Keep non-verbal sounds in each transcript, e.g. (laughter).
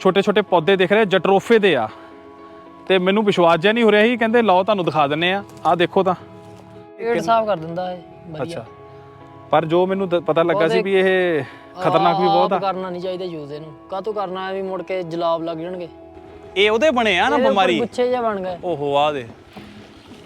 ਛੋਟੇ ਛੋਟੇ ਪੌਦੇ ਦਿਖ ਰਹੇ ਜਟਰੋਫੇ ਦੇ ਆ। ਤੇ ਮੈਨੂੰ ਵਿਸ਼ਵਾਸ ਜਿਹਾ ਨਹੀਂ ਹੋ ਰਿਹਾ ਸੀ ਕਹਿੰਦੇ ਲਓ ਤੁਹਾਨੂੰ ਦਿਖਾ ਦਿੰਨੇ ਆ। ਆ ਦੇਖੋ ਤਾਂ। ਪੇਟ ਸਾਫ਼ ਕਰ ਦਿੰਦਾ ਹੈ ਵਧੀਆ। ਅੱਛਾ। ਪਰ ਜੋ ਮੈਨੂੰ ਦ- ਪਤਾ ਲੱਗਾ ਸੀ ਵੀ ਇਹ ਖਤਰਨਾਕ ਵੀ ਬਹੁਤ ਆਪ ਆ ਕਰਨਾ ਨਹੀਂ ਚਾਹੀਦਾ ਯੂਜ਼ ਇਹਨੂੰ। ਕਾਹਤੋਂ ਕਰਨਾ ਹੈ ਵੀ ਮੁੜ ਕੇ ਜਲਾਬ ਲੱਗ ਜਾਣਗੇ? ਇਹ ਉਹਦੇ ਬਣੇ ਆ ਨਾ ਇਹਦੇ ਉੱਪਰ ਬਿਮਾਰੀ? ਗੁੱਛੇ ਜਿਹਾ ਬਣ ਗਏ। ਓਹੋ ਆ ਦੇ।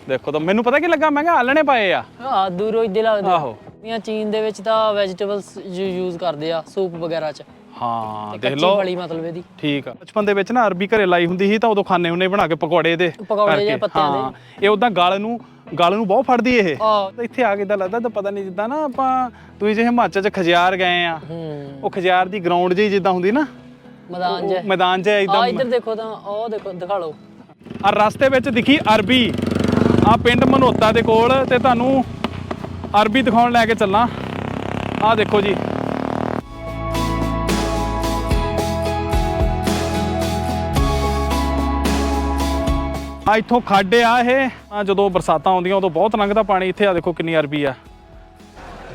ਦੇਖੋ ਤਾਂ ਮੈਨੂੰ ਪਤਾ ਕੀ ਲੱਗਾ? ਮੈਂ ਕਿਹਾ ਆਲਣੇ ਪਏ ਆ। ਆ ਦੂਰੋਂ ਇੱਦੇ ਲੱਗਦੇ ਆ। ਆਹੋ। ਦੀਆਂ ਚੀਨ ਦੇ ਵਿੱਚ ਤਾਂ ਵੈਜੀਟੇਬਲਸ ਯੂਜ਼ ਕਰਦੇ ਆ ਸੂਪ ਵਗੈਰਾ ਚ। ਹਾਂ ਦੇਖ ਲਓ। ਫਲੀ ਮਤਲਬ ਇਹਦੀ। ਠੀਕ ਆ। ਬਚਪਨ ਦੇ ਵਿੱਚ ਨਾ ਅਰਬੀ ਘਰੇ ਲਾਈ ਹੁੰਦੀ ਸੀ ਤਾਂ ਉਦੋਂ ਖਾਣੇ ਉਹਨੇ ਬਣਾ ਕੇ ਪਕੌੜੇ ਦੇ ਪਕੌੜੇ ਜਿਹੇ ਕਰਕੇ। ਪੱਤਿਆਂ ਦੇ। ਇਹ ਉਦਾਂ ਗਲ ਨੂੰ ਗਲ ਨੂੰ ਬਹੁਤ ਫੜਦੀ ਇਹ। ਆ। ਤਾਂ ਇੱਥੇ ਆ ਕੇ ਇਦਾਂ ਲੱਗਦਾ ਤਾਂ ਪਤਾ ਨਹੀਂ ਜਿੱਦਾਂ ਨਾ ਆਪਾਂ ਤੁਸੀਂ ਜੇ ਹਿਮਾਚਲ ਚ ਖਜਿਆਰ ਗਏ ਆ ਉਹ ਖਜਿਆਰ ਦੀ ਗਰਾਊਂਡ ਜਿਹੀ ਜਿੱਦਾਂ ਹੁੰਦੀ ਨਾ ਮੈਦਾਨ ਚ ਮੈਦਾਨ 'ਚ ਆ ਇਦਾਂ ਇੱਧਰ ਦੇਖੋ ਤਾਂ ਉਹ ਦੇਖੋ ਦਿਖਾ ਲਓ। ਆ ਰਸਤੇ ਵਿੱਚ ਦਿਖੀ ਅਰਬੀ। ਆ ਪਿੰਡ ਮਨੋਤਾ ਦੇ ਕੋਲ ਤੇ ਤੁਹਾਨੂੰ ਅਰਬੀ ਦਿਖਾਉਣ ਲੈ ਕੇ ਚੱਲਾਂ। ਆ ਦੇਖੋ ਜੀ। ਆ ਇੱਥੋਂ ਖੱਡ ਆ ਇਹ। ਆ ਜਦੋਂ ਬਰਸਾਤਾਂ ਆਉਂਦੀਆਂ, ਉਦੋਂ ਬਹੁਤ ਲੰਘਦਾ ਪਾਣੀ। ਇੱਥੇ ਆ ਦੇਖੋ ਕਿੰਨੀ ਅਰਬੀ ਆ।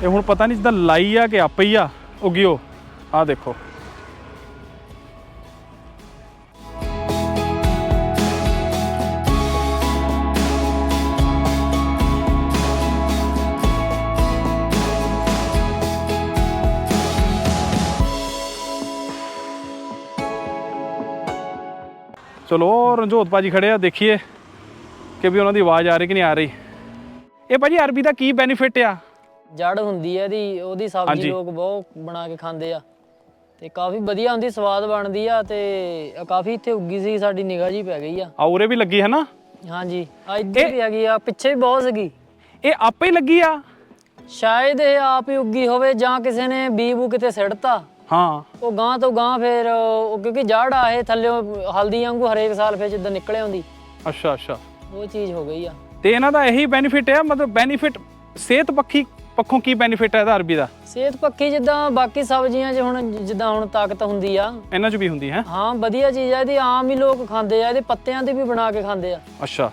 ਇਹ ਹੁਣ ਪਤਾ ਨਹੀਂ ਜਿੱਦਾਂ ਲਾਈ ਆ ਕਿ ਆਪੇ ਹੀ ਆ। ਉਗਿਓ। ਆ ਦੇਖੋ। ਚਲੋ ਰਣਜੋਤ ਭਾਜੀ ਖੜੇ ਆ ਦੇਖੀਏ ਕਿ ਵੀ ਉਹਨਾਂ ਦੀ ਆਵਾਜ਼ ਆ ਰਹੀ ਕਿ ਨਹੀਂ ਆ ਰਹੀ। ਇਹ ਭਾਜੀ ਅਰਬੀ ਦਾ ਕੀ ਬੈਨੀਫਿਟ ਆ? ਜੜ ਹੁੰਦੀ ਹੈ ਇਹਦੀ ਉਹਦੀ ਸਬਜ਼ੀ। ਲੋਕ ਬਹੁਤ ਬਣਾ ਕੇ ਖਾਂਦੇ ਆ। ਤੇ ਕਾਫੀ ਵਧੀਆ ਹੁੰਦੀ ਸਵਾਦ ਬਣਦੀ ਆ ਤੇ ਕਾਫੀ ਇੱਥੇ ਉੱਗੀ ਸੀ ਸਾਡੀ ਨਿਗਾਹ ਜੀ ਪੈ ਗਈ ਆ। ਆ ਉਰੇ ਵੀ ਲੱਗੀ ਹੈ ਨਾ? ਹਾਂਜੀ ਆ ਇੱਧਰ ਵੀ ਹੈਗੀ ਆ ਪਿੱਛੇ ਵੀ ਬਹੁਤ ਸੀਗੀ। ਇਹ ਆਪੇ ਹੀ ਲੱਗੀ ਆ? ਸ਼ਾਇਦ ਇਹ ਆਪ ਹੀ ਉੱਗੀ ਹੋਵੇ ਜਾਂ ਕਿਸੇ ਨੇ ਬੀ ਬੂ ਕਿਤੇ ਸਿੱਟਤਾ। ਹਾਂ। ਉਹ ਗਾਂ ਤੋਂ ਗਾਂ ਫਿਰ ਉਹ ਕਿਉਂਕਿ ਜੜ ਆ ਇਹ ਥੱਲੇ ਹਲਦੀ ਵਾਂਗੂ ਹਰੇਕ ਸਾਲ ਫਿਰ ਜਿੱਦਾਂ ਨਿਕਲੇ ਆਉਂਦੀ। ਅੱਛਾ ਅੱਛਾ। ਉਹ ਚੀਜ਼ ਹੋ ਗਈ ਆ। ਤੇ ਇਹਨਾਂ ਦਾ ਇਹੀ ਬੈਨੀਫਿਟ ਹੈ ਮਤਲਬ ਬੈਨੀਫਿਟ ਸਿਹਤ ਪੱਖੀ ਪੱਖੋਂ ਕੀ ਬੈਨੀਫਿਟ ਹੈ ਇਹਦਾ ਅਰਬੀ ਦਾ? ਸਿਹਤ ਪੱਖੀ ਜਿੱਦਾਂ ਬਾਕੀ ਸਬਜ਼ੀਆਂ 'ਚ ਹੁਣ ਜਿੱਦਾਂ ਹੁਣ ਤਾਕਤ ਹੁੰਦੀ ਆ। ਇਹਨਾਂ 'ਚ ਵੀ ਹੁੰਦੀ ਹੈ। ਹਾਂ ਵਧੀਆ ਚੀਜ਼ ਆ ਇਹਦੀ ਆਮ ਹੀ ਲੋਕ ਖਾਂਦੇ ਆ ਇਹਦੇ ਪੱਤਿਆਂ ਦੀ ਵੀ ਬਣਾ ਕੇ ਖਾਂਦੇ ਆ। ਅੱਛਾ।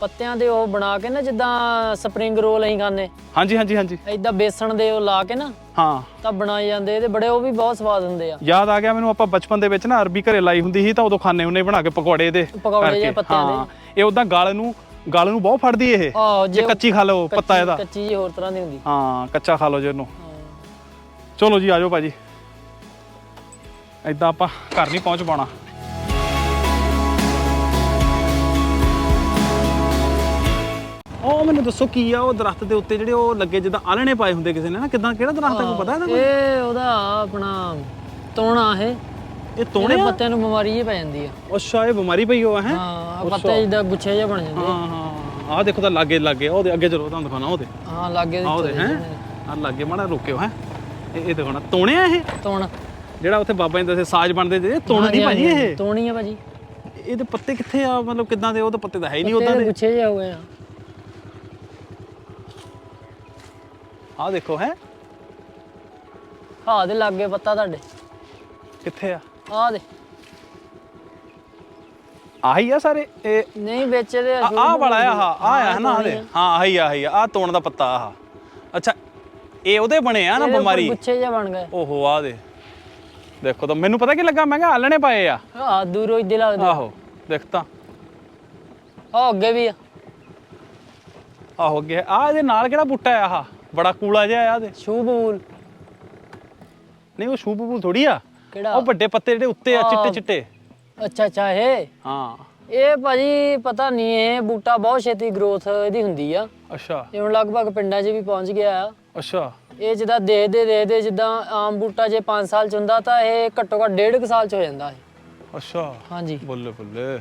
ਪੱਤਿਆਂ ਦੇ ਉਹ ਬਣਾ ਕੇ ਨਾ ਜਿੱਦਾਂ ਸਪਰਿੰਗ ਰੋਲ ਅਸੀਂ ਖਾਂਦੇ। ਹਾਂਜੀ ਹਾਂਜੀ ਹਾਂਜੀ। ਏਦਾਂ ਬੇਸਣ ਦੇ ਉਹ ਲਾ ਕੇ ਨਾ ਹਾਂ। ਤਾਂ ਬਣਾਏ ਜਾਂਦੇ ਇਹਦੇ ਬੜੇ ਉਹ ਵੀ ਬਹੁਤ ਸਵਾਦ ਹੁੰਦੇ ਆ। ਯਾਦ ਆ ਗਿਆ ਮੈਨੂੰ ਆਪਾਂ ਬਚਪਨ ਦੇ ਵਿੱਚ ਨਾ ਅਰਬੀ ਘਰੇ ਲਾਈ ਹੁੰਦੀ ਸੀ ਤਾਂ ਉਦੋਂ ਖਾਣੇ ਉਹਨੇ ਬਣਾ ਕੇ ਪਕੌੜੇ ਦੇ ਪਕੌੜੇ ਜਿਹੇ। ਪੱਤਿਆਂ ਦੇ। ਇਹ ਉਦਾਂ ਗਲ ਨੂੰ ਗਲ ਨੂੰ ਬਹੁਤ ਫੜਦੀ ਇਹ। ਆਹੋ ਜੇ ਕੱਚੀ ਖਾ ਲਓ ਪੱਤਾ ਇਹਦਾ। ਕੱਚੀ ਜੀ ਹੋਰ ਤਰ੍ਹਾਂ ਦੀ ਹੁੰਦੀ। ਹਾਂ ਕੱਚਾ ਖਾ ਲਓ ਜੇ ਇਹਨੂੰ। ਚਲੋ ਜੀ ਆਜੋ ਭਾਜੀ। ਏਦਾਂ ਆਪਾਂ ਘਰ ਨਹੀਂ ਪਹੁੰਚ ਪਾਉਣਾ। ਉਹ ਮੈਨੂੰ ਦੱਸੋ ਕੀ ਆ ਉਹ ਦਰਖਤ ਦੇ ਉੱਤੇ ਜਿਹੜੇ ਉਹ ਲੱਗੇ ਜਿੱਦਾਂ ਆਲਣੇ ਪਾਏ ਹੁੰਦੇ ਕਿਸੇ ਨੇ ਨਾ ਕਿਦਾਂ ਕਿਹੜਾ ਦਰਖਤ ਹੈ ਕੋਈ ਪਤਾ ਇਹਦਾ ਕੋਈ? ਇਹ ਉਹਦਾ ਆਪਣਾ ਤੋਣਾ ਇਹ ਇਹ ਤੋਣੇ ਇਹਦੇ ਆ? ਪੱਤਿਆਂ ਨੂੰ ਬਿਮਾਰੀ ਜਿਹੀ ਪੈ ਜਾਂਦੀ ਆ। ਅੱਛਾ ਇਹ ਬਿਮਾਰੀ ਪਈ ਹੋਆ ਹੈ? ਹਾਂ ਆਹ ਪੱਤੇ ਜਿੱਦਾਂ ਗੁੱਛੇ ਜਿਹੇ ਬਣ ਜਾਂਦੇ ਆ। ਹਾਂ ਹਾਂ ਆਹ ਦੇਖੋ ਤਾਂ ਲਾਗੇ ਲਾਗੇ ਉਹਦੇ ਅੱਗੇ ਚਲੋ ਤੁਹਾਨੂੰ ਦਿਖਾਣਾ ਉਹਦੇ। ਹਾਂ ਲਾਗੇ ਆਹ ਉਹਦੇ ਹੈ? ਆ ਲਾਗੇ ਮਾੜਾ ਰੁਕਿਓ ਹੈ? ਇਹ ਇਹ ਦਿਖਾਣਾ ਤੋਣੇ ਆ ਇਹ? ਤੋਣ। ਜਿਹੜਾ ਉੱਥੇ ਬਾਬਾ ਜੀ ਦੱਸੇ ਸਾਜ ਬਣਦੇ ਤੇ ਤੋਣ ਨਹੀਂ ਭਾਜੀ ਇਹ? ਤੋਣੀ ਆ ਭਾਜੀ। ਇਹਦੇ ਪੱਤੇ ਕਿੱਥੇ ਆ? ਮਤਲਬ ਕਿਦਾਂ ਦੇ ਉਹ ਤਾਂ ਪੱਤੇ ਤਾਂ ਹੈ ਹੀ ਨਹੀਂ ਉਦਾਂ ਦੇ। ਗੁੱਛੇ ਜਿਹੇ ਹੋ ਗਏ ਆ। ਆਹ ਦੇਖੋ ਹੈ? ਹਾਂ ਦੇ ਲਾਗੇ ਪੱਤਾ ਤੁਹਾਡੇ। ਕਿੱਥੇ ਆ? ਆਹ ਦੇ। ਆਹੀ ਆ ਸਾਰੇ ਇਹ ਨਹੀਂ ਵਿੱਚ ਇਹਦੇ ਆ ਆਹ ਵਾਲਾ ਆ ਆਹ ਆ ਹੈ ਨਾ ਆਹ ਹਾਂ ਆਹੀ ਆ ਆਹੀ ਆ ਆਹ ਤੋਣ ਦਾ ਪੱਤਾ ਆਹ। ਅੱਛਾ ਇਹ ਉਹਦੇ ਬਣੇ ਆ ਨਾ ਬਿਮਾਰੀ? ਗੁੱਛੇ ਜਿਹੇ ਬਣ ਗਏ। ਓਹੋ ਆ ਦੇ। ਦੇਖੋ ਤਾਂ ਮੈਨੂੰ ਪਤਾ ਕੀ ਲੱਗਾ? ਮੈਂ ਕਿਹਾ ਆਲਣੇ ਪਏ ਆ। ਹਾਂ ਦੂਰੋਂ ਇੱਦੇ ਲੱਗਦੇ ਆਹੋ ਦੇਖ ਤਾਂ। ਆ ਅੱਗੇ ਵੀ ਆ। ਆਹੋ ਅੱਗੇ ਆ। ਇਹਦੇ ਨਾਲ ਕਿਹੜਾ ਬੂਟਾ ਆ ਆਹ? ਬੜਾ ਕੂਲਾ ਜਿਹਾ ਆ ਇਹਦੇ ਸ਼ੂਬ ਬੂਲ ਨਹੀਂ ਉਹ ਸ਼ੂਪ ਬੂਲ ਥੋੜੀ ਆ। ਕਿਹੜਾ? ਉਹ ਵੱਡੇ ਪੱਤੇ ਜਿਹੜੇ ਉੱਤੇ ਆ। ਚਿੱਟੇ ਚਿੱਟੇ। ਅੱਛਾ ਅੱਛਾ ਇਹ? ਹਾਂ। ਇਹ ਭਾਜੀ ਪਤਾ ਨਹੀਂ ਇਹ ਬੂਟਾ ਬਹੁਤ ਛੇਤੀ ਗਰੋਥ ਇਹਦੀ ਹੁੰਦੀ ਆ। ਅੱਛਾ। ਇਹ ਹੁਣ ਲਗਭਗ ਪਿੰਡਾਂ 'ਚ ਵੀ ਪਹੁੰਚ ਗਿਆ ਆ। ਅੱਛਾ। ਇਹ ਜਿੱਦਾਂ ਦੇਖਦੇ ਦੇਖਦੇ ਜਿੱਦਾਂ ਆਮ ਬੂਟਾ ਜੇ 5 ਸਾਲ ਚ ਹੁੰਦਾ ਤਾਂ ਇਹ ਘੱਟੋ ਘੱਟ ਡੇਢ ਕੁ ਸਾਲ ਚ ਹੋ ਜਾਂਦਾ ਹੈ ਅੱਛਾ। ਹਾਂਜੀ। ਬੱਲੇ ਬੱਲੇ।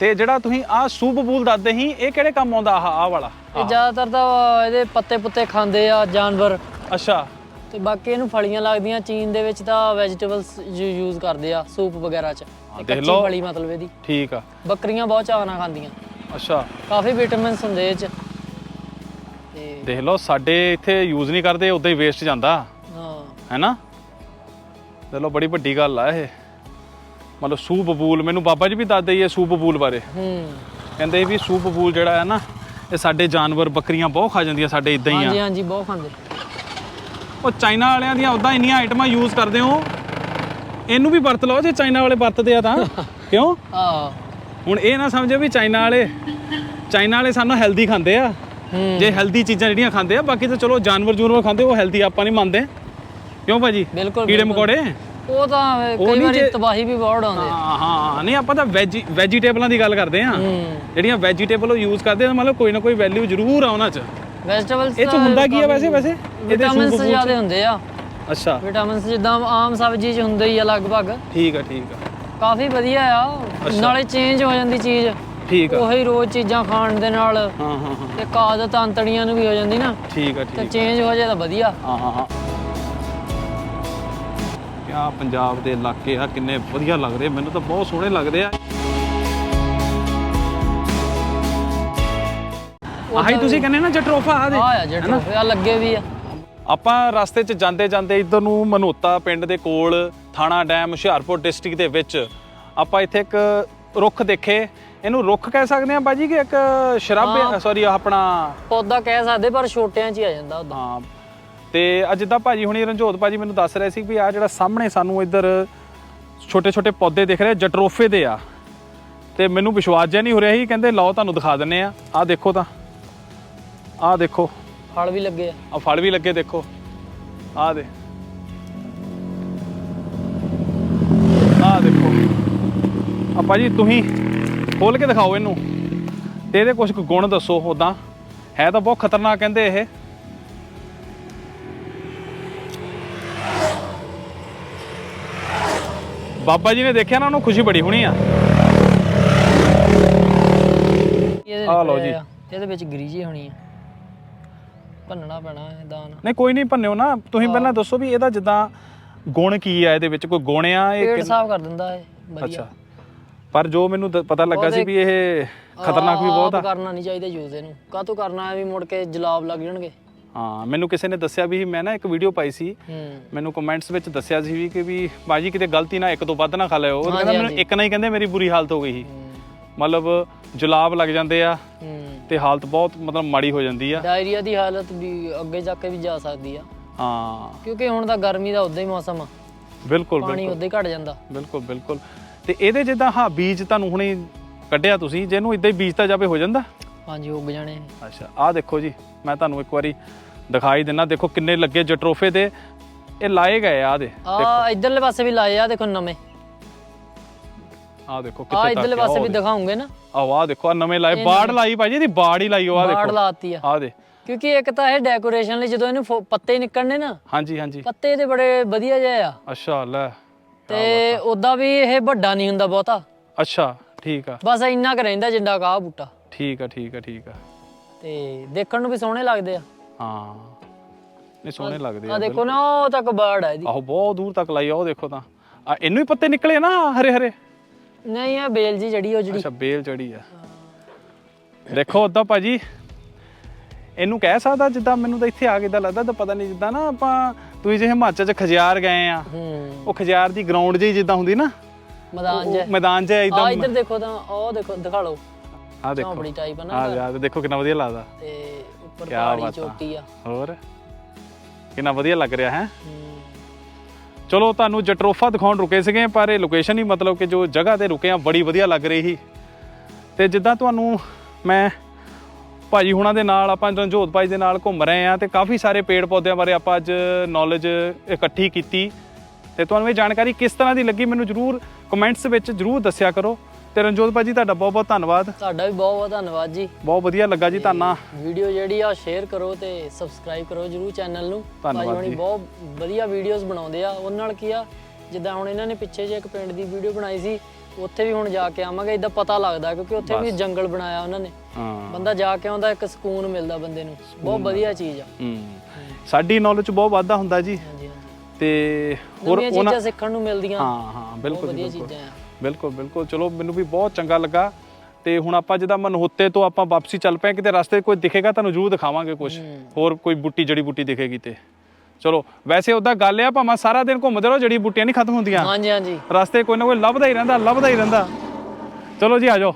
ਤੇ ਜਿਹੜਾ ਤੁਸੀਂ ਆ ਸੂਪ ਬੂਲ ਦੱਸਦੇ ਸੀ ਇਹ ਕਿਹੜੇ ਕੰਮ ਆਉਂਦਾ ਆਹ ਆਹ ਵਾਲਾ? ਇਹ ਜ਼ਿਆਦਾਤਰ ਤਾਂ ਇਹਦੇ ਪੱਤੇ ਪੁੱਤੇ ਖਾਂਦੇ ਆ ਜਾਨਵਰ। ਅੱਛਾ। ਤੇ ਬਾਕੀ ਇਹਨੂੰ ਫਲੀਆਂ ਲੱਗਦੀਆਂ ਚੀਨ ਦੇ ਵਿੱਚ ਤਾਂ ਵੈਜੀਟੇਬਲਸ ਯੂਜ਼ ਕਰਦੇ ਆ ਸੂਪ ਵਗੈਰਾ ਚ। ਤੇ ਦੇਖ ਕੱਚੀ ਲਓ। ਫਲੀ ਮਤਲਬ ਇਹਦੀ। ਠੀਕ ਆ। ਬੱਕਰੀਆਂ ਬਹੁਤ ਚਾਅ ਨਾਲ ਖਾਂਦੀਆਂ। ਅੱਛਾ। ਕਾਫੀ ਵਿਟਾਮਿਨਸ ਹੁੰਦੇ ਇਹ ਚ। ਤੇ ਦੇਖ ਲਓ ਸਾਡੇ ਇੱਥੇ ਯੂਜ਼ ਨਹੀਂ ਕਰਦੇ ਉਦਾਂ ਹੀ ਵੇਸਟ ਜਾਂਦਾ। ਹਾਂ। ਹੈਨਾ? ਦੇਖ ਲਓ ਬੜੀ ਵੱਡੀ ਗੱਲ ਆ ਇਹ। ਮਤਲਬ ਸੂਪ ਬੂਲ ਮੈਨੂੰ ਬਾਬਾ ਜੀ ਵੀ ਦੱਸਦੇ ਹੀ ਇਹ ਸੂਪ ਬੂਲ ਬਾਰੇ। ਹੂੰ ਕਹਿੰਦੇ ਵੀ ਸੂਪ ਬੂਲ ਜਿਹੜਾ ਹੈ ਨਾ ਇਹ ਸਾਡੇ ਜਾਨਵਰ ਬੱਕਰੀਆਂ ਬਹੁਤ ਖਾ ਜਾਂਦੀਆਂ ਸਾਡੇ ਇਦਾਂ ਹੀ ਹਾਂਜੀ ਆ। ਹਾਂਜੀ ਬਹੁਤ ਖਾਂਦੇ। ਉਹ ਚਾਈਨਾ ਵਾਲਿਆਂ ਦੀਆਂ ਉਦਾਂ ਇੰਨੀਆਂ ਆਈਟਮਾਂ ਯੂਜ਼ ਕਰਦੇ ਹੋ ਇਹਨੂੰ ਵੀ ਵਰਤ ਲਓ ਜੇ ਚਾਈਨਾ ਵਾਲੇ ਵਰਤਦੇ ਆ ਤਾਂ। (laughs) ਕਿਉਂ? ਆ ਹੁਣ ਇਹ ਨਾ ਸਮਝੋ ਵੀ ਚਾਈਨਾ ਵਾਲੇ ਚਾਈਨਾ ਵਾਲੇ ਸਾਨੂੰ ਹੈਲਦੀ ਖਾਂਦੇ ਆ। ਹੂੰ। ਜੇ ਹੈਲਦੀ ਚੀਜ਼ਾਂ ਜਿਹੜੀਆਂ ਖਾਂਦੇ ਆ ਬਾਕੀ ਤਾਂ ਚਲੋ ਜਾਨਵਰ ਜੂਨਵਰ ਖਾਂਦੇ ਉਹ ਹੈਲਦੀ ਆਪਾਂ ਨਹੀਂ ਮੰਨਦੇ। ਕਿਉਂ ਭਾਜੀ? ਕੀੜੇ। ਮਕੌੜੇ? ਉਹ ਤਾਂ ਕਈ ਨਹੀਂ ਵਾਰੀ ਜੇ- ਤਬਾਹੀ ਵੀ ਬਹੁਤ ਆਉਂਦੇ ਹਾਂ। ਹਾਂ ਨਹੀਂ ਆਪਾਂ ਤਾਂ ਵੈਜੀ ਵੈਜੀਟੇਬਲਾਂ ਦੀ ਗੱਲ ਕਰਦੇ ਆ ਜਿਹੜੀਆਂ ਵੈਜੀਟੇਬਲ ਉਹ ਯੂਜ਼ ਕਰਦੇ ਆ ਮਤਲਬ ਕੋਈ ਨਾ ਕੋਈ ਵੈਲਿਊ ਜ਼ਰੂਰ ਆ ਉਹਨਾਂ 'ਚ। ਵੈਜੀਟੇਬਲਸ ਇਹ 'ਚ ਹੁੰਦਾ ਕੀ ਆ ਵੈਸੇ? ਵੈਸੇ? ਇਹਦੇ ਵਿਟਾਮਿਨਸ ਜ਼ਿਆਦਾ ਹੁੰਦੇ ਆ। ਅੱਛਾ। ਵਿਟਾਮਿਨਸ ਜਿੱਦਾਂ ਆਮ ਸਬਜ਼ੀ 'ਚ ਹੁੰਦੇ ਹੀ ਆ ਲਗਭਗ। ਠੀਕ ਆ ਠੀਕ ਆ। ਕਾਫੀ ਵਧੀਆ ਆ। ਨਾਲੇ ਚੇਂਜ ਹੋ ਜਾਂਦੀ ਚੀਜ਼। ਠੀਕ ਆ। ਉਹੀ ਰੋਜ਼ ਚੀਜ਼ਾਂ ਖਾਣ ਦੇ ਨਾਲ ਹਾਂ ਹਾਂ ਹਾਂ। ਇੱਕ ਆਦਤ ਅੰਤੜੀਆਂ ਨੂੰ ਵੀ ਹੋ ਜਾਂਦੀ ਨਾ। ਠੀਕ ਆ ਤੇ ਠੀਕ ਚੇਂਜ ਹੋ ਜਾਏ ਤਾਂ ਵਧੀਆ। ਹਾਂ ਹਾਂ ਹਾਂ। ਕਿਆ ਪੰਜਾਬ ਦੇ ਇਲਾਕੇ ਆ ਕਿੰਨੇ ਵਧੀਆ ਲੱਗ ਰਹੇ ਮੈਨੂੰ ਤਾਂ ਬਹੁਤ ਸੋਹਣੇ ਲੱਗਦੇ ਆ। ਆਹੀ ਤੁਸੀਂ ਕਹਿੰਦੇ ਨਾ ਜਟਰੋਫਾ ਆ ਦੇ ਆ ਆ ਆ ਲੱਗੇ ਵੀ ਆ। ਆਪਾਂ ਰਸਤੇ 'ਚ ਜਾਂਦੇ ਜਾਂਦੇ ਇੱਧਰ ਨੂੰ ਮਨੋਤਾ ਪਿੰਡ ਦੇ ਕੋਲ ਥਾਣਾ ਡੈਮ ਹੁਸ਼ਿਆਰਪੁਰ ਡਿਸਟ੍ਰਿਕਟ ਦੇ ਵਿੱਚ ਆਪਾਂ ਇੱਥੇ ਇੱਕ ਰੁੱਖ ਦੇਖੇ। ਇਹਨੂੰ ਰੁੱਖ ਕਹਿ ਸਕਦੇ ਆ ਬਾਜੀ ਕਿ ਇੱਕ ਸ਼ਰਾਬ ਸੌਰੀ ਆਪਣਾ ਪੌਦਾ ਕਹਿ ਸਕਦੇ ਪਰ ਛੋਟਿਆਂ 'ਚ ਹੀ ਆ ਜਾਂਦਾ ਉਦਾਂ। ਹਾਂ ਤੇ ਅੱਜ ਜਿੱਦਾਂ ਭਾਜੀ ਹੁਣੀ ਰਣਜੋਤ ਭਾਜੀ ਮੈਨੂੰ ਦੱਸ ਰਹੇ ਸੀ ਵੀ ਆ ਜਿਹੜਾ ਸਾਹਮਣੇ ਸਾਨੂੰ ਇੱਧਰ ਛੋਟੇ ਛੋਟੇ ਪੌਦੇ ਦਿਖ ਰਹੇ ਜਟਰੋਫੇ ਦੇ ਆ। ਤੇ ਮੈਨੂੰ ਵਿਸ਼ਵਾਸ ਜਿਹਾ ਨਹੀਂ ਹੋ ਰਿਹਾ ਸੀ ਕਹਿੰਦੇ ਲਓ ਤੁਹਾਨੂੰ ਦਿਖਾ ਦਿੰਨੇ ਆ। ਆ ਦੇਖੋ ਤਾਂ। ਆ ਦੇਖੋ। ਫਲ ਵੀ ਲੱਗੇ ਆ। ਆ ਫਲ ਵੀ ਲੱਗੇ ਦੇਖੋ। ਆ ਦੇ। ਆ ਦੇਖੋ। ਆ ਭਾਜੀ ਤੁਸੀਂ ਖੋਲ ਕੇ ਦਿਖਾਓ ਇਹਨੂੰ। ਤੇ ਇਹਦੇ ਕੁਝ ਕੁ ਗੁਣ ਦੱਸੋ ਉਦਾਂ ਹੈ ਤਾਂ ਬਹੁਤ ਖਤਰਨਾਕ ਕਹਿੰਦੇ ਇਹ। ਬਾਬਾ ਜੀ ਨੇ ਦੇਖਿਆ ਨਾ ਉਹਨੂੰ ਖੁਸ਼ੀ ਬੜੀ ਹੋਣੀ ਆ। ਆਹ ਲਓ ਜੀ। ਆ। ਇਹਦੇ ਵਿੱਚ ਗਰੀਜੀ ਹੋਣੀ ਆ। ਭੰਨਣਾ ਪੈਣਾ ਹੈ ਦਾਨ। ਨਹੀਂ ਕੋਈ ਨਹੀਂ ਭੰਨਿਓ ਨਾ। ਤੁਸੀਂ ਪਹਿਲਾਂ ਦੱਸੋ ਵੀ ਇਹਦਾ ਜਿੱਦਾਂ ਗੁਣ ਕੀ ਆ ਇਹਦੇ ਵਿੱਚ? ਕੋਈ ਗੁਣ ਆ ਇਹ ਪੇਟ ਸਾਫ਼ ਕਰ ਦਿੰਦਾ ਹੈ ਵਧੀਆ। ਅੱਛਾ। ਪਰ ਜੋ ਮੈਨੂੰ ਪਤਾ ਲੱਗਾ ਸੀ ਵੀ ਇਹ ਖਤਰਨਾਕ ਵੀ ਬਹੁਤ ਆ। ਕਰਨਾ ਨਹੀਂ ਚਾਹੀਦਾ ਯੂਜ਼ ਇਹਨੂੰ। ਕਾਹਤੋਂ ਕਰਨਾ ਹੈ ਵੀ ਮੁੜ ਕੇ ਜਲਾਬ ਲੱਗ ਜਾਣਗੇ। ਹਾਂ ਮੈਨੂੰ ਕਿਸੇ ਨੇ ਦੱਸਿਆ ਵੀ ਮੈਂ ਨਾ ਇੱਕ ਵੀਡੀਓ ਪਾਈ ਸੀ। ਮੈਨੂੰ ਕਮੈਂਟਸ ਵਿੱਚ ਦੱਸਿਆ ਸੀ ਵੀ ਕਿ ਵੀ ਬਾਜੀ ਕਿਤੇ ਗਲਤੀ ਨਾਲ ਇੱਕ ਤੋਂ ਵੱਧ ਨਾ ਖਾ ਲਿਓ। ਉਹ ਕਹਿੰਦਾ ਮੈਨੂੰ। ਇੱਕ ਨਾ ਹੀ ਕਹਿੰਦੇ ਮੇਰੀ ਬੁਰੀ ਹਾਲਤ ਹੋ ਗਈ ਸੀ। ਮਤਲਬ ਜੁਲਾਬ ਲੱਗ ਜਾਂਦੇ ਆ ਤੇ ਹਾਲਤ ਬਹੁਤ ਮਤਲਬ ਮਾੜੀ ਹੋ ਜਾਂਦੀ ਆ। ਡਾਇਰੀਆ ਦੀ ਹਾਲਤ ਵੀ ਅੱਗੇ ਜਾ ਕੇ ਵੀ ਜਾ ਸਕਦੀ ਆ। ਹਾਂ। ਕਿਉਂਕਿ ਹੁਣ ਤਾਂ ਗਰਮੀ ਦਾ ਉਦਾਂ ਹੀ ਮੌਸਮ ਆ। ਬਿਲਕੁਲ ਪਾਣੀ ਉਦਾਂ ਹੀ ਘਟ ਜਾਂਦਾ। ਬਿਲਕੁਲ ਬਿਲਕੁਲ। ਤੇ ਇਹਦੇ ਜਿੱਦਾਂ ਹਾਂ ਬੀਜ ਤੁਹਾਨੂੰ ਹੁਣੇ ਕੱਢਿਆ ਤੁਸੀਂ ਜਿਹਨੂੰ ਇਦਾਂ ਹੀ ਬੀਜਤਾ ਜਾਵੇ ਹੋ ਜਾਂਦਾ? ਹਾਂਜੀ ਉੱਗ ਜਾਣੇ ਅੱਛਾ ਆਹ ਦੇਖੋ ਜੀ ਮੈਂ ਤੁਹਾਨੂੰ ਇੱਕ ਵਾਰੀ ਦਿਖਾਈ ਦਿੰਨਾ ਦੇਖੋ ਕਿੰਨੇ ਲੱਗੇ ਜਟਰੋਫੇ ਦੇ। ਇਹ ਲਾਏ ਗਏ ਆ ਦੇ ਆ ਇਧਰਲੇ ਪਾਸੇ ਵੀ ਲਾਏ ਆ ਦੇਖੋ ਨਵੇਂ। ਆਹ ਦੇਖੋ ਆ ਕਿੱਥੇ ਇਧਰਲੇ ਤੱਕ ਪਾਸੇ ਵੀ ਦਿਖਾਉਂਗੇ ਨਾ। ਆਹ ਆਹ ਦੇਖੋ ਆ ਨਵੇਂ ਲਾਏ। ਬਾੜ ਲਾਈ ਭਾਜੀ ਇਹਦੀ ਬਾੜ ਹੀ ਲਾਈ ਉਹ ਆ ਬਾੜ ਦੇਖੋ। ਲਾਤੀ ਆ। ਆਹ ਦੇ। ਕਿਉਂਕਿ ਇੱਕ ਤਾਂ ਇਹ ਡੈਕੋਰੇਸ਼ਨ ਲਈ ਜਦੋਂ ਇਹਨੂੰ ਪੱਤੇ ਨਿਕਲਣੇ ਨਾ ਹਾਂਜੀ ਹਾਂਜੀ। ਪੱਤੇ ਇਹਦੇ ਬੜੇ ਵਧੀਆ ਜਿਹੇ ਆ। ਅੱਛਾ ਲੈ ਤੇ ਉਦਾਂ ਵੀ ਇਹ ਵੱਡਾ ਨਹੀਂ ਹੁੰਦਾ ਬਹੁਤਾ। ਅੱਛਾ ਠੀਕ ਆ। ਬਸ ਇੰਨਾ ਕੁ ਰਹਿੰਦਾ ਜਿੰਨਾ ਕਾ ਬੂਟਾ। ਠੀਕ ਆ ਠੀਕ ਆ ਠੀਕ ਆ। ਤੇ ਦੇਖਣ ਨੂੰ ਵੀ ਸੋਹਣੇ ਲੱਗਦੇ ਆ। ਹਾਂ। ਇਹ ਸੋਹਣੇ ਲੱਗਦੇ ਆ ਆ ਦੇਖੋ ਨਾ ਉਹ ਤੱਕ ਬਰਡ ਆ ਇਹਦੀ। ਆਹੋ ਬਹੁਤ ਦੂਰ ਤੱਕ ਲਾਈ ਆ ਉਹ ਦੇਖੋ ਤਾਂ। ਆ ਇਹਨੂੰ ਹੀ ਪੱਤੇ ਨਿਕਲੇ ਨਾ ਹਰੇ ਹਰੇ। ਨਹੀਂ ਆ ਬੇਲ ਜੀ ਜੜੀ ਉਹ ਜਿਹੜੀ। ਅੱਛਾ ਬੇਲ ਚੜੀ ਆ। ਦੇਖੋ ਉਦਾਂ ਭਾਜੀ ਇਹਨੂੰ ਕਹਿ ਸਕਦਾ ਜਿੱਦਾਂ ਮੈਨੂੰ ਤਾਂ ਇੱਥੇ ਆ ਕੇ ਇਦਾਂ ਲੱਗਦਾ ਤਾਂ ਪਤਾ ਨਹੀਂ ਜਿੱਦਾਂ ਨਾ ਆਪਾਂ ਤੁਸੀਂ ਜੇ ਹਿਮਾਚਲ ਚ ਖਜਿਆਰ ਗਏ ਆ ਹੂੰ। ਉਹ ਖਜਿਆਰ ਦੀ ਗਰਾਊਂਡ ਜਿਹੀ ਜਿੱਦਾਂ ਹੁੰਦੀ ਨਾ ਮੈਦਾਨ ਜੇ ਮੈਦਾਨ 'ਚ ਆ ਇਦਾਂ ਇੱਧਰ ਦੇਖੋ ਤਾਂ ਉਹ ਦੇਖੋ ਦਿਖਾ ਲਓ। ਆ ਦੇਖੋ। ਝੌਂਪੜੀ ਟਾਈਪ ਆ ਨਾ ਆ ਯਾਰ ਦੇਖੋ ਕਿੰਨਾ ਵਧੀਆ ਲੱਗਦਾ। ਤੇ ਉੱਪਰ ਕਿਆ ਪਹਾੜੀ ਬਾਤ ਆ। ਚੋਟੀ ਆ। ਹੋਰ? ਕਿੰਨਾ ਵਧੀਆ ਲੱਗ ਰਿਹਾ ਹੈ? ਹੂੰ। ਚਲੋ ਤੁਹਾਨੂੰ ਜਟਰੋਫਾ ਦਿਖਾਉਣ ਰੁਕੇ ਸੀਗੇ ਪਰ ਇਹ ਲੋਕੇਸ਼ਨ ਹੀ ਮਤਲਬ ਕਿ ਜੋ ਜਗ੍ਹਾ ਤੇ ਰੁਕੇ ਆ ਬੜੀ ਵਧੀਆ ਲੱਗ ਰਹੀ ਸੀ। ਤੇ ਜਿੱਦਾਂ ਤੁਹਾਨੂੰ ਮੈਂ ਭਾਜੀ ਹੁਣਾਂ ਦੇ ਨਾਲ ਆਪਾਂ ਰਣਜੋਤ ਭਾਈ ਦੇ ਨਾਲ ਘੁੰਮ ਰਹੇ ਆ ਤੇ ਕਾਫੀ ਸਾਰੇ ਪੇੜ ਪੌਦਿਆਂ ਬਾਰੇ ਆਪਾਂ ਅੱਜ ਨੌਲੇਜ ਇਕੱਠੀ ਕੀਤੀ। ਤੇ ਤੁਹਾਨੂੰ ਇਹ ਜਾਣਕਾਰੀ ਕਿਸ ਤਰ੍ਹਾਂ ਦੀ ਲੱਗੀ ਮੈਨੂੰ ਜਰੂਰ ਕਮੈਂਟਸ ਵਿੱਚ ਜਰੂਰ ਦੱਸਿਆ ਕਰੋ। ਤੇ ਰਣਜੋਤ ਭਾਜੀ ਤੁਹਾਡਾ ਬਹੁਤ ਬਹੁਤ ਧੰਨਵਾਦ। ਤੁਹਾਡਾ ਵੀ ਬਹੁਤ ਬਹੁਤ ਧੰਨਵਾਦ ਜੀ। ਬਹੁਤ ਵਧੀਆ ਲੱਗਾ ਜੀ ਤੁਹਾਨੂੰ। ਵੀਡੀਓ ਜਿਹੜੀ ਆ ਸ਼ੇਅਰ ਕਰੋ ਤੇ ਸਬਸਕ੍ਰਾਈਬ ਕਰੋ ਜਰੂਰ ਚੈਨਲ ਨੂੰ। ਧੰਨਵਾਦ ਭਾਈ ਹੁਣੀ ਜੀ। ਬਹੁਤ ਵਧੀਆ ਵੀਡੀਓਜ਼ ਬਣਾਉਂਦੇ ਆ। ਉਹਨਾਂ ਨਾਲ ਕੀ ਆ ਜਿੱਦਾਂ ਹੁਣ ਇਹਨਾਂ ਨੇ ਪਿੱਛੇ ਜੇ ਇੱਕ ਪਿੰਡ ਦੀ ਵੀਡੀਓ ਬਣਾਈ ਸੀ ਉੱਥੇ ਵੀ ਹੁਣ ਜਾ ਕੇ ਆਵਾਂਗੇ ਇਦਾਂ ਪਤਾ ਲੱਗਦਾ ਕਿਉਂਕਿ ਉੱਥੇ ਵੀ ਜੰਗਲ ਬਣਾਇਆ ਉਹਨਾਂ ਨੇ। ਹਾਂ। ਬੰਦਾ ਜਾ ਕੇ ਆਉਂਦਾ ਇੱਕ ਸਕੂਨ ਮਿਲਦਾ ਬੰਦੇ ਨੂੰ। ਬਹੁਤ ਵਧੀਆ ਚੀਜ਼ ਆ। ਹੂੰ। ਸਾਡੀ ਨੌਲੇਜ ਬਹੁਤ ਵਾਧਾ ਹੁੰਦਾ ਜੀ। ਹਾਂਜੀ ਹਾਂਜੀ। ਤੇ ਹੋਰ ਉਹਨਾਂ ਚੀਜ਼ਾਂ ਸਿੱਖਣ ਨੂੰ ਮਿਲਦੀਆਂ। ਹਾਂ ਹਾਂ ਬਿਲਕੁਲ ਵਧੀਆ ਚੀਜ਼ਾਂ ਆ। ਬਿਲਕੁਲ ਬਿਲਕੁਲ। ਚਲੋ ਮੈਨੂੰ ਵੀ ਬਹੁਤ ਚੰਗਾ ਲੱਗਾ। ਤੇ ਹੁਣ ਆਪਾਂ ਜਿੱਦਾਂ ਮਨਹੋਤੇ ਤੋਂ ਆਪਾਂ ਵਾਪਸੀ ਚੱਲ ਪਏ ਕਿਤੇ ਰਸਤੇ ਕੋਈ ਦਿਖੇਗਾ ਤੁਹਾਨੂੰ ਜ਼ਰੂਰ ਦਿਖਾਵਾਂਗੇ ਕੁਝ ਹੋਰ ਕੋਈ ਬੂਟੀ ਜੜੀ ਬੂਟੀ ਦਿਖੇਗੀ ਤੇ। ਚਲੋ ਵੈਸੇ ਉਹਦਾ ਗੱਲ ਆ ਭਾਵੇਂ ਸਾਰਾ ਦਿਨ ਘੁੰਮਦੇ ਰਹੋ ਜੜੀ ਬੂਟੀਆਂ ਨਹੀਂ ਖਤਮ ਹੁੰਦੀਆਂ। ਹਾਂਜੀ ਹਾਂਜੀ। ਰਸਤੇ ਕੋਈ ਨਾ ਕੋਈ ਲੱਭਦਾ ਹੀ ਰਹਿੰਦਾ ਲੱਭਦਾ ਹੀ ਰਹਿੰਦਾ। ਚਲੋ ਜੀ ਆ ਜਾਓ।